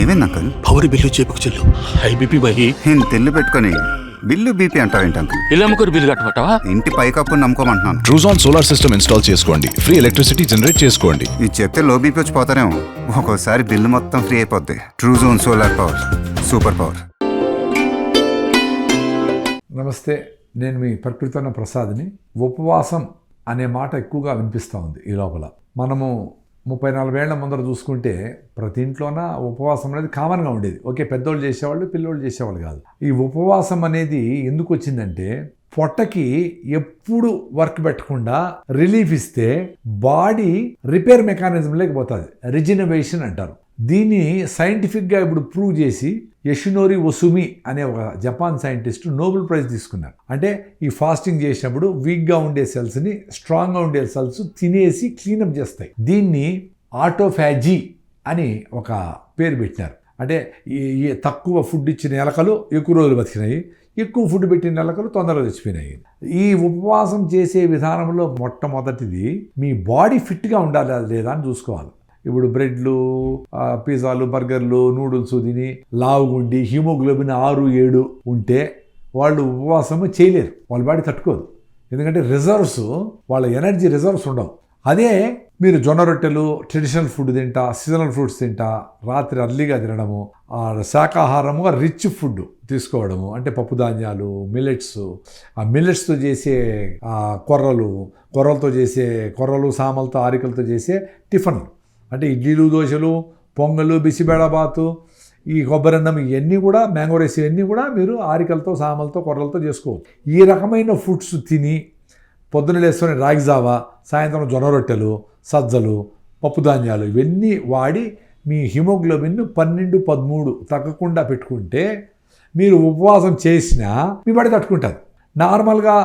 ఏమైంది uncle power bill చేపుకు చెల్లు. హై బీపీ బై. నేను తెల్లు పెట్టుకొని బిల్లు బీపీ అంటావేంటి అంకుల్ ఇలా అమ్ముకోరు బిల్లు కట్టమంటావా? ఇంటి పైకప్పు నమ్ముకోమంటున్నాను. ట్రూజాన్ సోలార్ సిస్టమ్ ఇన్స్టాల్ చేసుకోండి. ఫ్రీ ఎలక్ట్రిసిటీ జనరేట్ చేసుకోండి. ఇది చెప్తే లో బీపీ వచ్చి పోతారేమో. ఒక్కోసారి బిల్లు మొత్తం ఫ్రీ అయిపోద్ది. Truzon solar power super power నమస్తే నేను మీ ప్రకృతిన్న ప్రసాద్ని. ఉపవాసం అనే మాట ఎక్కువగా వినిపిస్తూ ఉంది ఈ లోపల. మనము ముప్పై నలభై ఏళ్ళ ముందర చూసుకుంటే ప్రతి ఇంట్లోన ఉపవాసం అనేది కామన్గా ఉండేది. ఓకే పెద్దోళ్ళు చేసేవాళ్ళు పిల్లోళ్ళు చేసేవాళ్ళు కాదు. ఈ ఉపవాసం అనేది ఎందుకు వచ్చిందంటే పొట్టకి ఎప్పుడు వర్క్ పెట్టకుండా రిలీఫ్ ఇస్తే బాడీ రిపేర్ మెకానిజం లేకపోతుంది రిజినవేషన్ అంటారు. దీన్ని సైంటిఫిక్గా ఇప్పుడు ప్రూవ్ చేసి యషినోరి ఒసుమి అనే ఒక జపాన్ సైంటిస్ట్ నోబెల్ ప్రైజ్ తీసుకున్నారు. అంటే ఈ ఫాస్టింగ్ చేసినప్పుడు వీక్గా ఉండే సెల్స్ని స్ట్రాంగ్గా ఉండే సెల్స్ తినేసి క్లీనప్ చేస్తాయి. దీన్ని ఆటోఫాజీ అని ఒక పేరు పెట్టినారు. అంటే ఈ తక్కువ ఫుడ్ ఇచ్చిన ఎలకలు ఎక్కువ రోజులు బతికినాయి. ఎక్కువ ఫుడ్ పెట్టిన ఎలకలు తొందరగా చచ్చిపోయినాయి. ఈ ఉపవాసం చేసే విధానంలో మొట్టమొదటిది మీ బాడీ ఫిట్గా ఉండాలా లేదా అని చూసుకోవాలి. ఇప్పుడు బ్రెడ్లు పిజ్జాలు బర్గర్లు నూడిల్స్ తిని లావుగుండి హిమోగ్లోబిన్ ఆరు ఏడు ఉంటే వాళ్ళు ఉపవాసము చేయలేరు. వాళ్ళ బాడీ తట్టుకోదు. ఎందుకంటే రిజర్వ్స్ వాళ్ళ ఎనర్జీ రిజర్వ్స్ ఉండవు. అదే మీరు జొన్న రొట్టెలు ట్రెడిషనల్ ఫుడ్ తింటా సీజనల్ ఫ్రూట్స్ తింటా రాత్రి అర్లీగా తినడము ఆ రిచ్ ఫుడ్ తీసుకోవడము అంటే పప్పు ధాన్యాలు మిల్లెట్స్ ఆ మిల్లెట్స్తో చేసే కొర్రలు కొర్రలతో చేసే కొర్రలు సామలతో ఆరికలతో చేసే టిఫిన్ అంటే ఇడ్లీలు దోశలు పొంగలు బిసిబేడబాతు ఈ కొబ్బరన్నం ఇవన్నీ కూడా మ్యాంగో రైస్ ఇవన్నీ కూడా మీరు ఆరికలతో సామలతో కొర్రలతో చేసుకోవచ్చు. ఈ రకమైన ఫుడ్స్ తిని పొద్దున లేసుకొని రాగి జావా సాయంత్రం జొన్న రొట్టెలు సజ్జలు పప్పు ధాన్యాలు ఇవన్నీ వాడి మీ హిమోగ్లోబిన్ పన్నెండు పదమూడు తగ్గకుండా పెట్టుకుంటే మీరు ఉపవాసం చేసినా మీ బడి తట్టుకుంటారు నార్మల్గా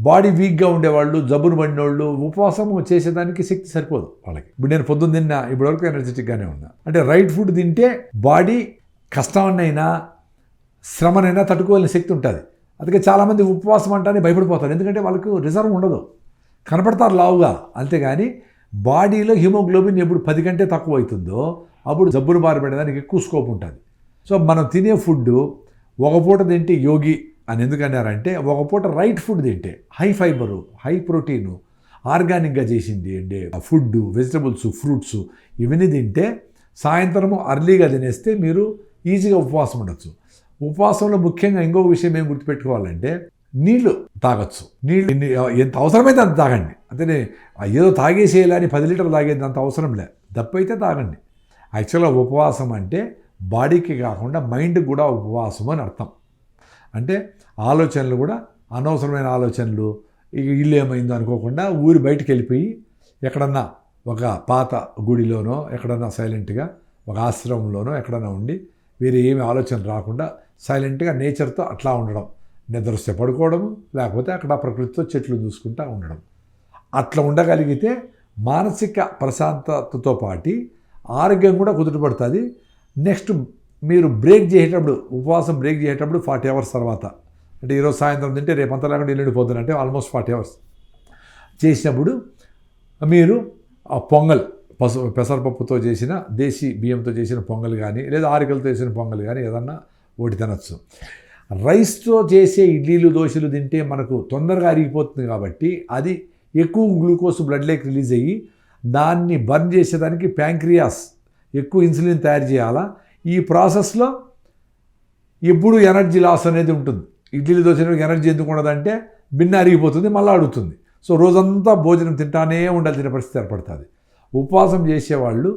బాడీ వీక్గా ఉండేవాళ్ళు జబ్బును పడినోళ్ళు ఉపవాసం చేసేదానికి శక్తి సరిపోదు వాళ్ళకి. ఇప్పుడు నేను పొద్దున్న తిన్నా ఇప్పటివరకు ఎనర్జెటిక్గానే ఉన్నా. అంటే రైట్ ఫుడ్ తింటే బాడీ కష్టాన్నైనా శ్రమనైనా తట్టుకోవాలని శక్తి ఉంటుంది. అందుకే చాలామంది ఉపవాసం అంటానే భయపడిపోతారు. ఎందుకంటే వాళ్ళకు రిజర్వ్ ఉండదు. కనపడతారు లావుగా. అంతేగాని బాడీలో హిమోగ్లోబిన్ ఎప్పుడు పది కంటే తక్కువ అవుతుందో అప్పుడు జబ్బును బారిపడేదానికి ఎక్కువ స్కోప్ ఉంటుంది. సో మనం తినే ఫుడ్ ఒక పూట తింటే యోగి అని ఎందుకన్నారంటే ఒక పూట రైట్ ఫుడ్ తింటే హై ఫైబరు హై ప్రోటీను ఆర్గానిక్గా చేసింది అంటే ఫుడ్ వెజిటబుల్స్ ఫ్రూట్స్ ఇవన్నీ తింటే సాయంత్రము అర్లీగా తినేస్తే మీరు ఈజీగా ఉపవాసం ఉండొచ్చు. ఉపవాసంలో ముఖ్యంగా ఇంకొక విషయం ఏం గుర్తుపెట్టుకోవాలంటే నీళ్ళు తాగొచ్చు. నీళ్ళు ఎంత అవసరమైతే అంత తాగండి. అంతే ఏదో తాగేసేయాలని పది లీటర్లు తాగేది అంత అవసరం లే. దప్పైతే తాగండి. యాక్చువల్గా ఉపవాసం అంటే బాడీకి కాకుండా మైండ్కి కూడా ఉపవాసం అని అర్థం. అంటే ఆలోచనలు కూడా అనవసరమైన ఆలోచనలు ఇల్లు ఏమైందో అనుకోకుండా ఊరి బయటికి వెళ్ళిపోయి ఎక్కడన్నా ఒక పాత గుడిలోనో ఎక్కడన్నా సైలెంట్గా ఒక ఆశ్రమంలోనో ఎక్కడన్నా ఉండి వేరే ఏమి ఆలోచన రాకుండా సైలెంట్గా నేచర్తో అట్లా ఉండడం. నిద్ర పడుకోవడం పడుకోవడము లేకపోతే అక్కడ ప్రకృతితో చెట్లు చూసుకుంటూ ఉండడం. అట్లా ఉండగలిగితే మానసిక ప్రశాంతతతో పాటి ఆరోగ్యం కూడా కుదుటపడుతుంది నెక్స్ట్ మీరు బ్రేక్ చేసేటప్పుడు ఉపవాసం బ్రేక్ చేసేటప్పుడు ఫార్టీ అవర్స్ తర్వాత. అంటే ఈరోజు సాయంత్రం తింటే రేపు అంతా లేకుండా ఎల్లుండి అంటే ఆల్మోస్ట్ ఫార్టీ అవర్స్. చేసినప్పుడు మీరు ఆ పొంగల్ పసు పెసరపప్పుతో చేసిన దేశీ బియ్యంతో చేసిన పొంగల్ కానీ లేదా ఆరికలతో చేసిన పొంగల్ కానీ ఏదన్నా ఒకటి తినచ్చు. రైస్తో చేసే ఇడ్లీలు దోశలు తింటే మనకు తొందరగా అరిగిపోతుంది కాబట్టి అది ఎక్కువ గ్లూకోజ్ బ్లడ్లోకి రిలీజ్ అయ్యి దాన్ని బర్న్ చేసేదానికి ప్యాంక్రియాస్ ఎక్కువ ఇన్సులిన్ తయారు చేయాలా? ఈ ప్రాసెస్లో ఎప్పుడు ఎనర్జీ లాస్ అనేది ఉంటుంది. ఇడ్లీ దోశ ఎనర్జీ ఎందుకు ఉండదంటే బిన్న అరిగిపోతుంది మళ్ళీ అడుగుతుంది. సో రోజంతా భోజనం తింటానే ఉండాల్సిన పరిస్థితి ఏర్పడుతుంది. ఉపవాసం చేసేవాళ్ళు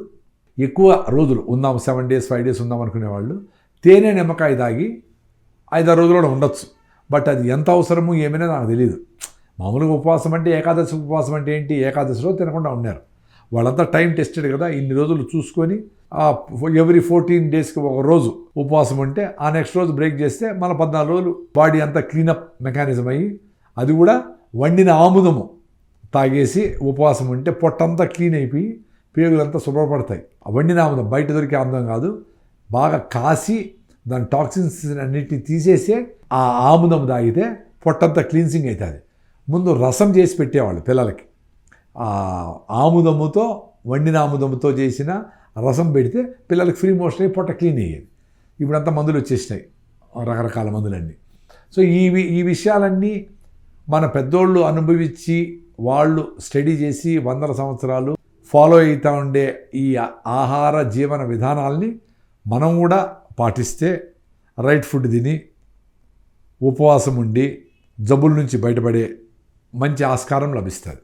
ఎక్కువ రోజులు ఉందాం సెవెన్ డేస్ ఫైవ్ డేస్ ఉందాం అనుకునేవాళ్ళు తేనె నిమ్మకాయ తాగి ఐదారు రోజులు కూడా ఉండొచ్చు. బట్ అది ఎంత అవసరము ఏమైనా నాకు తెలియదు మామూలుగా ఉపవాసం అంటే ఏకాదశి ఉపవాసం అంటే ఏంటి? ఏకాదశిలో తినకుండా ఉన్నారు. వాళ్ళంతా టైం టెస్టెడ్ కదా ఇన్ని రోజులు చూసుకొని ఎవ్రీ ఫోర్టీన్ డేస్కి ఒక రోజు ఉపవాసం ఉంటే ఆ నెక్స్ట్ రోజు బ్రేక్ చేస్తే మన పద్నాలుగు రోజులు బాడీ అంతా క్లీనప్ మెకానిజం అయ్యి అది కూడా వండిన ఆముదము తాగేసి ఉపవాసం ఉంటే పొట్టంతా క్లీన్ అయిపోయి పేగులంతా శుభ్రపడతాయి. ఆ వండిన ఆముదం బయట దొరికే ఆముదం కాదు బాగా కాసి దాని టాక్సిన్స్ అన్నిటిని తీసేసే ఆ ఆముదం తాగితే పొట్టంతా క్లీన్సింగ్ అవుతుంది ముందు రసం చేసి పెట్టేవాళ్ళు పిల్లలకి. ఆ ఆముదముతో వండిన ఆముదంతో చేసిన రసం పెడితే పిల్లలకి ఫ్రీ మోషన్ అయ్యి పొట్ట క్లీన్ అయ్యేది. ఇప్పుడంతా మందులు వచ్చేసినాయి. రకరకాల మందులన్నీ. సో ఈ వి- ఈ విషయాలన్నీ మన పెద్దోళ్ళు అనుభవించి వాళ్ళు స్టడీ చేసి వందల సంవత్సరాలు ఫాలో అవుతూ ఉండే ఈ ఆహార జీవన విధానాల్ని మనం కూడా పాటిస్తే రైట్ ఫుడ్ తిని ఉపవాసం ఉండి జబ్బుల నుంచి బయటపడే మంచి ఆస్కారం లభిస్తుంది.